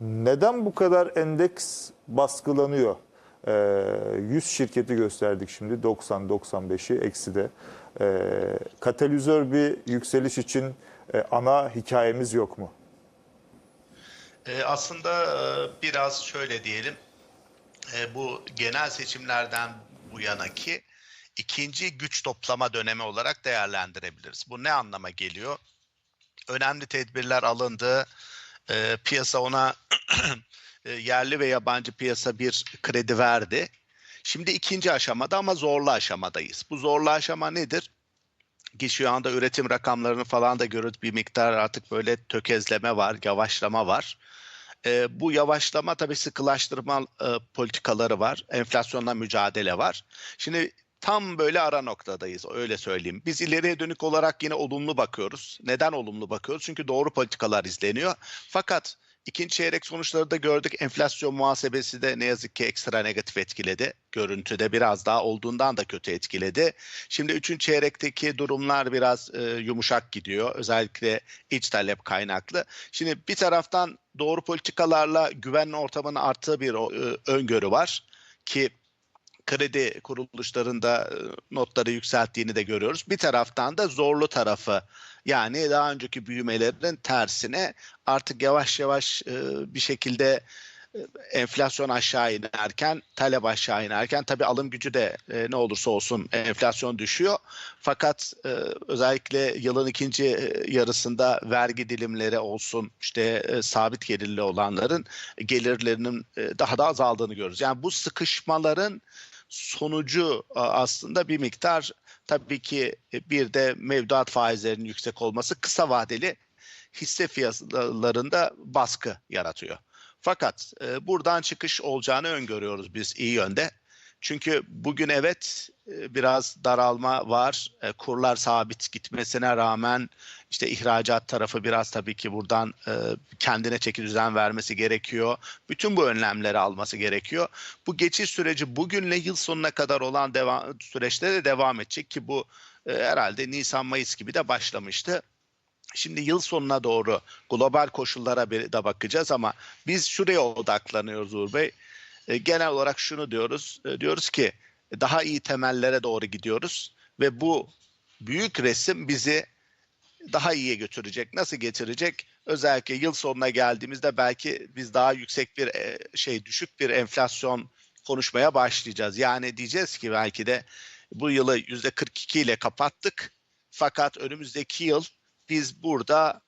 Neden bu kadar endeks baskılanıyor? Ee, 100 şirketi gösterdik şimdi 90-95'i eksi de. Ee, katalizör bir yükseliş için e, ana hikayemiz yok mu? E, aslında e, biraz şöyle diyelim, e, bu genel seçimlerden bu yanaki ikinci güç toplama dönemi olarak değerlendirebiliriz. Bu ne anlama geliyor? Önemli tedbirler alındı, e, piyasa ona e, yerli ve yabancı piyasa bir kredi verdi. Şimdi ikinci aşamada ama zorlu aşamadayız. Bu zorlu aşama nedir? ki şu anda üretim rakamlarını falan da görüyoruz bir miktar artık böyle tökezleme var, yavaşlama var. E, bu yavaşlama tabii sıkılaştırma e, politikaları var, enflasyonla mücadele var. Şimdi tam böyle ara noktadayız öyle söyleyeyim. Biz ileriye dönük olarak yine olumlu bakıyoruz. Neden olumlu bakıyoruz? Çünkü doğru politikalar izleniyor. Fakat ikinci çeyrek sonuçları da gördük. Enflasyon muhasebesi de ne yazık ki ekstra negatif etkiledi. Görüntüde biraz daha olduğundan da kötü etkiledi. Şimdi üçüncü çeyrekteki durumlar biraz e, yumuşak gidiyor. Özellikle iç talep kaynaklı. Şimdi bir taraftan doğru politikalarla güven ortamının arttığı bir e, öngörü var ki kredi kuruluşlarında e, notları yükselttiğini de görüyoruz. Bir taraftan da zorlu tarafı yani daha önceki büyümelerin tersine artık yavaş yavaş e, bir şekilde e, enflasyon aşağı inerken, talep aşağı inerken tabii alım gücü de ne olursa olsun enflasyon düşüyor. Fakat özellikle yılın ikinci yarısında vergi dilimleri olsun, işte sabit gelirli olanların gelirlerinin daha da azaldığını görüyoruz. Yani bu sıkışmaların sonucu aslında bir miktar tabii ki e, bir de mevduat faizlerinin yüksek olması kısa vadeli hisse fiyatlarında baskı yaratıyor. Fakat e, buradan çıkış olacağını öngörüyoruz biz iyi yönde. Çünkü bugün evet e, biraz daralma var. E, kurlar sabit gitmesine rağmen işte ihracat tarafı biraz tabii ki buradan e, kendine çeki düzen vermesi gerekiyor. Bütün bu önlemleri alması gerekiyor. Bu geçiş süreci bugünle yıl sonuna kadar olan devam, süreçte de devam edecek ki bu herhalde Nisan-Mayıs gibi de başlamıştı. Şimdi yıl sonuna doğru global koşullara bir de bakacağız ama biz şuraya odaklanıyoruz Uğur Bey. E, genel olarak şunu diyoruz. E, diyoruz ki daha iyi temellere doğru gidiyoruz ve bu büyük resim bizi daha iyiye götürecek. Nasıl getirecek? Özellikle yıl sonuna geldiğimizde belki biz daha yüksek bir e, şey düşük bir enflasyon konuşmaya başlayacağız. Yani diyeceğiz ki belki de bu yılı yüzde 42 ile kapattık. Fakat önümüzdeki yıl biz burada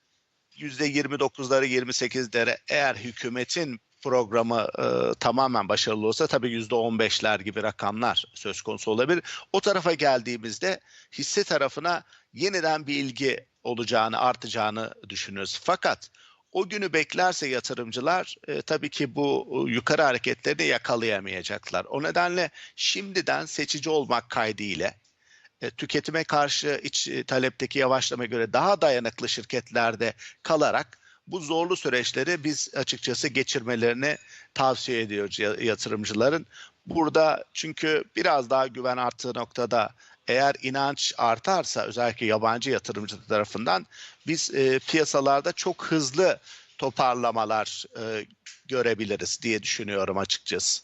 yüzde 29'ları 28'lere eğer hükümetin programı e, tamamen başarılı olsa tabii yüzde 15'ler gibi rakamlar söz konusu olabilir. O tarafa geldiğimizde hisse tarafına yeniden bir ilgi olacağını, artacağını düşünüyoruz. Fakat o günü beklerse yatırımcılar e, tabii ki bu e, yukarı hareketlerini yakalayamayacaklar. O nedenle şimdiden seçici olmak kaydıyla e, tüketime karşı iç e, talepteki yavaşlama göre daha dayanıklı şirketlerde kalarak bu zorlu süreçleri biz açıkçası geçirmelerini tavsiye ediyoruz ya- yatırımcıların. Burada çünkü biraz daha güven arttığı noktada eğer inanç artarsa özellikle yabancı yatırımcı tarafından biz e, piyasalarda çok hızlı toparlamalar e, görebiliriz diye düşünüyorum açıkçası.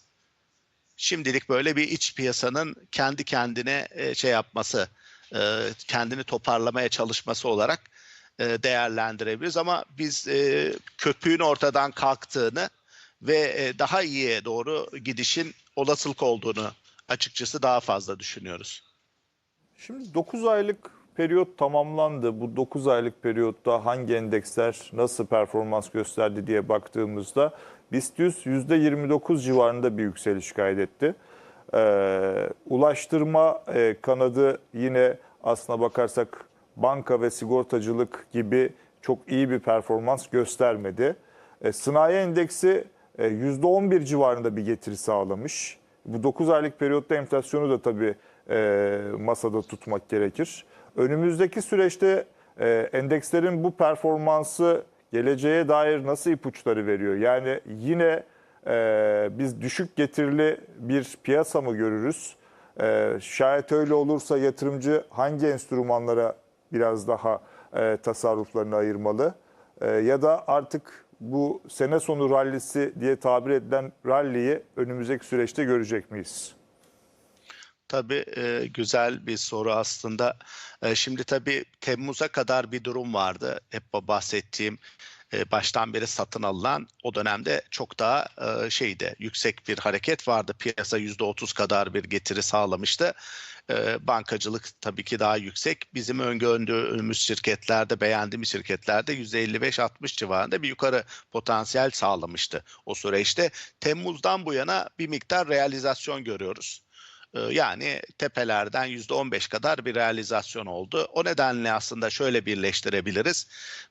Şimdilik böyle bir iç piyasanın kendi kendine e, şey yapması, e, kendini toparlamaya çalışması olarak e, değerlendirebiliriz. Ama biz e, köpüğün ortadan kalktığını ve e, daha iyiye doğru gidişin olasılık olduğunu açıkçası daha fazla düşünüyoruz. Şimdi 9 aylık periyot tamamlandı. Bu 9 aylık periyotta hangi endeksler nasıl performans gösterdi diye baktığımızda BIST 100 %29 civarında bir yükseliş kaydetti. Ee, ulaştırma e, kanadı yine aslına bakarsak banka ve sigortacılık gibi çok iyi bir performans göstermedi. E, sanayi endeksi e, %11 civarında bir getiri sağlamış. Bu 9 aylık periyotta enflasyonu da tabii e, masada tutmak gerekir. Önümüzdeki süreçte e, endekslerin bu performansı geleceğe dair nasıl ipuçları veriyor? Yani yine e, biz düşük getirili bir piyasa mı görürüz? E, şayet öyle olursa yatırımcı hangi enstrümanlara biraz daha e, tasarruflarını ayırmalı? E, ya da artık bu sene sonu rallisi diye tabir edilen ralliyi önümüzdeki süreçte görecek miyiz? Tabii e, güzel bir soru aslında. E, şimdi tabii Temmuz'a kadar bir durum vardı. Hep bahsettiğim e, baştan beri satın alınan o dönemde çok daha e, şeydi yüksek bir hareket vardı. Piyasa %30 kadar bir getiri sağlamıştı. E, bankacılık tabii ki daha yüksek. Bizim öngördüğümüz şirketlerde, beğendiğimiz şirketlerde %55-60 civarında bir yukarı potansiyel sağlamıştı o süreçte. Temmuz'dan bu yana bir miktar realizasyon görüyoruz. Ee, Yani tepelerden %15 kadar bir realizasyon oldu. O nedenle aslında şöyle birleştirebiliriz.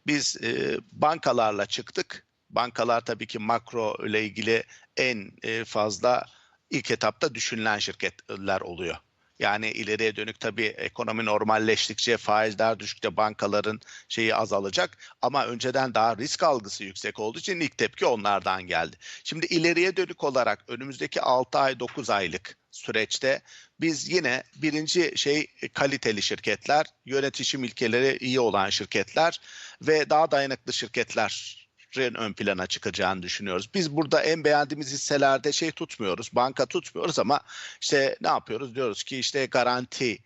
Biz e, bankalarla çıktık. Bankalar tabii ki makro ile ilgili en e, fazla ilk etapta düşünülen şirketler oluyor. Yani ileriye dönük tabii ekonomi normalleştikçe faizler düştükçe bankaların şeyi azalacak ama önceden daha risk algısı yüksek olduğu için ilk tepki onlardan geldi. Şimdi ileriye dönük olarak önümüzdeki 6 ay 9 aylık süreçte biz yine birinci şey kaliteli şirketler, yönetişim ilkeleri iyi olan şirketler ve daha dayanıklı şirketler ön plana çıkacağını düşünüyoruz. Biz burada en beğendiğimiz hisselerde şey tutmuyoruz, banka tutmuyoruz ama işte ne yapıyoruz? Diyoruz ki işte garanti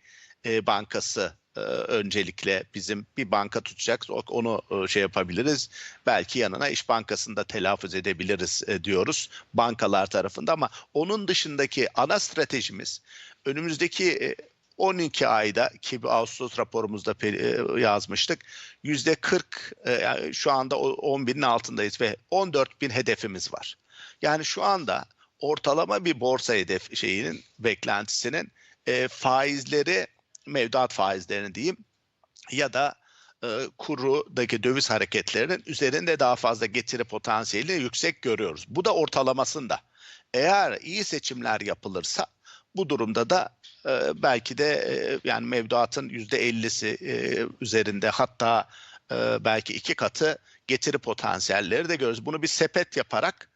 e, bankası e, öncelikle bizim bir banka tutacak onu e, şey yapabiliriz. Belki yanına İş Bankası'nda telaffuz edebiliriz e, diyoruz bankalar tarafında ama onun dışındaki ana stratejimiz önümüzdeki e, 12 ayda ki Ağustos raporumuzda yazmıştık. Yüzde 40 e, yani şu anda o 10 binin altındayız ve 14 bin hedefimiz var. Yani şu anda ortalama bir borsa hedef şeyinin beklentisinin e, faizleri mevduat faizlerini diyeyim ya da e, kurudaki döviz hareketlerinin üzerinde daha fazla getiri potansiyeli yüksek görüyoruz. Bu da ortalamasında. Eğer iyi seçimler yapılırsa bu durumda da e, belki de e, yani mevduatın yüzde 50'si e, üzerinde hatta e, belki iki katı getiri potansiyelleri de görüyoruz. Bunu bir sepet yaparak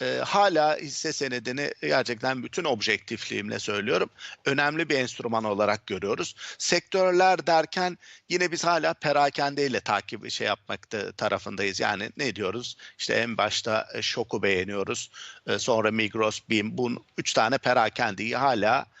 e, hala hisse senedini gerçekten bütün objektifliğimle söylüyorum. Önemli bir enstrüman olarak görüyoruz. Sektörler derken yine biz hala perakendeyle takip şey yapmakta tarafındayız. Yani ne diyoruz? İşte en başta e, Şok'u beğeniyoruz. E, sonra Migros, BİM. Bu üç tane perakendeyi hala e,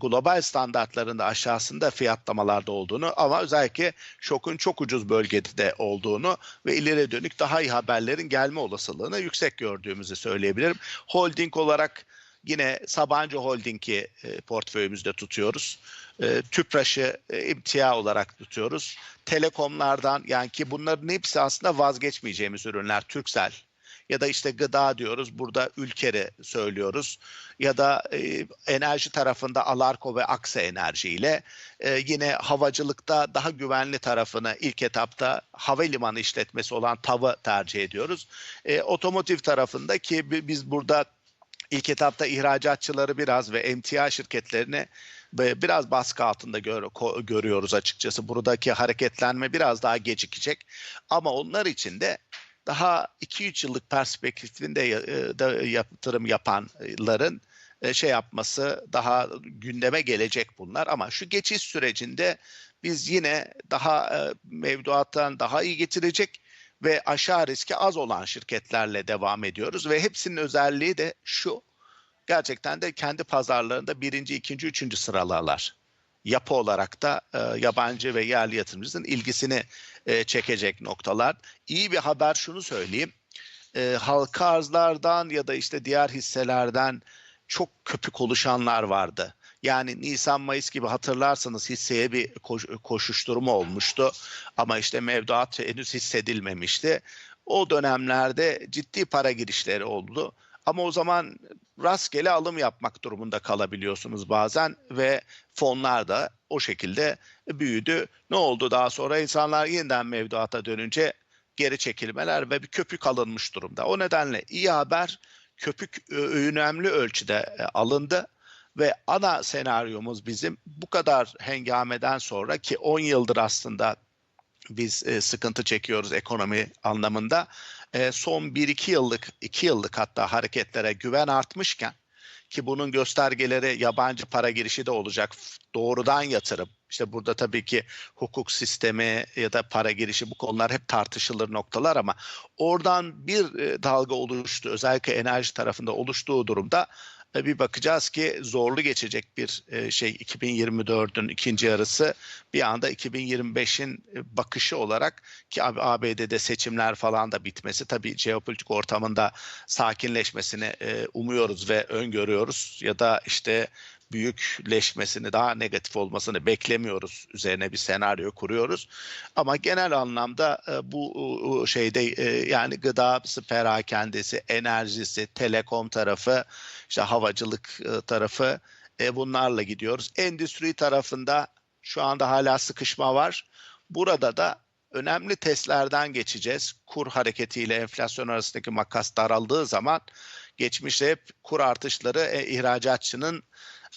global standartlarında aşağısında fiyatlamalarda olduğunu ama özellikle şokun çok ucuz bölgede olduğunu ve ileri dönük daha iyi haberlerin gelme olasılığını yüksek gördüğümüzü söyleyebilirim. Holding olarak yine Sabancı Holding'i e, portföyümüzde tutuyoruz. E, Tüpraş'ı e, imtia olarak tutuyoruz. Telekomlardan yani ki bunların hepsi aslında vazgeçmeyeceğimiz ürünler. Türksel, ya da işte gıda diyoruz burada ülkeri söylüyoruz ya da e, enerji tarafında Alarko ve Aksa Enerji ile e, yine havacılıkta daha güvenli tarafını ilk etapta havalimanı işletmesi olan TAV'ı tercih ediyoruz. E, otomotiv tarafında ki bi- biz burada ilk etapta ihracatçıları biraz ve emtia şirketlerini biraz baskı altında gör, görüyoruz açıkçası. Buradaki hareketlenme biraz daha gecikecek. Ama onlar için de daha 2-3 yıllık perspektifinde e, da yatırım yapanların e, şey yapması daha gündeme gelecek bunlar ama şu geçiş sürecinde biz yine daha e, mevduattan daha iyi getirecek ve aşağı riski az olan şirketlerle devam ediyoruz ve hepsinin özelliği de şu gerçekten de kendi pazarlarında birinci, ikinci, üçüncü sıralarlar. Yapı olarak da e, yabancı ve yerli yatırımcının ilgisini e, çekecek noktalar. İyi bir haber şunu söyleyeyim. E, halka arzlardan ya da işte diğer hisselerden çok köpük oluşanlar vardı. Yani Nisan Mayıs gibi hatırlarsanız hisseye bir koş, koşuşturma olmuştu ama işte mevduat henüz hissedilmemişti. O dönemlerde ciddi para girişleri oldu. Ama o zaman rastgele alım yapmak durumunda kalabiliyorsunuz bazen ve fonlar da o şekilde büyüdü. Ne oldu daha sonra insanlar yeniden mevduata dönünce geri çekilmeler ve bir köpük alınmış durumda. O nedenle iyi haber köpük önemli ölçüde e, alındı ve ana senaryomuz bizim bu kadar hengameden sonra ki 10 yıldır aslında biz e, sıkıntı çekiyoruz ekonomi anlamında. E, son 1-2 yıllık, 2 yıllık hatta hareketlere güven artmışken ki bunun göstergeleri yabancı para girişi de olacak. Doğrudan yatırım. İşte burada tabii ki hukuk sistemi ya da para girişi bu konular hep tartışılır noktalar ama oradan bir e, dalga oluştu. Özellikle enerji tarafında oluştuğu durumda bir bakacağız ki zorlu geçecek bir e, şey 2024'ün ikinci yarısı. Bir anda 2025'in e, bakışı olarak ki ABD'de seçimler falan da bitmesi tabii jeopolitik ortamında sakinleşmesini e, umuyoruz ve öngörüyoruz. Ya da işte büyükleşmesini daha negatif olmasını beklemiyoruz üzerine bir senaryo kuruyoruz. Ama genel anlamda e, bu şeyde e, yani gıdası perakendesi enerjisi telekom tarafı işte havacılık e, tarafı bunlarla gidiyoruz. Endüstri tarafında şu anda hala sıkışma var. Burada da önemli testlerden geçeceğiz. Kur hareketiyle enflasyon arasındaki makas daraldığı zaman geçmişte hep kur artışları e, ihracatçının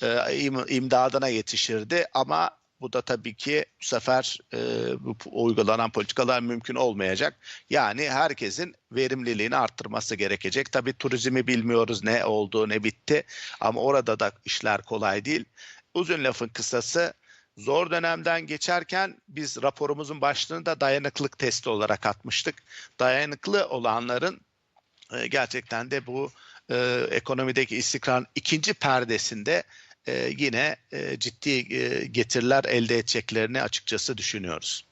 e, im- imdadına yetişirdi ama bu da tabii ki bu sefer e, bu uygulanan politikalar mümkün olmayacak. Yani herkesin verimliliğini arttırması gerekecek. Tabii turizmi bilmiyoruz ne oldu ne bitti ama orada da işler kolay değil. Uzun lafın kısası zor dönemden geçerken biz raporumuzun başlığını da dayanıklılık testi olarak atmıştık. Dayanıklı olanların e, gerçekten de bu e, ekonomideki istikrarın ikinci perdesinde e, yine e, ciddi e, getiriler elde edeceklerini açıkçası düşünüyoruz.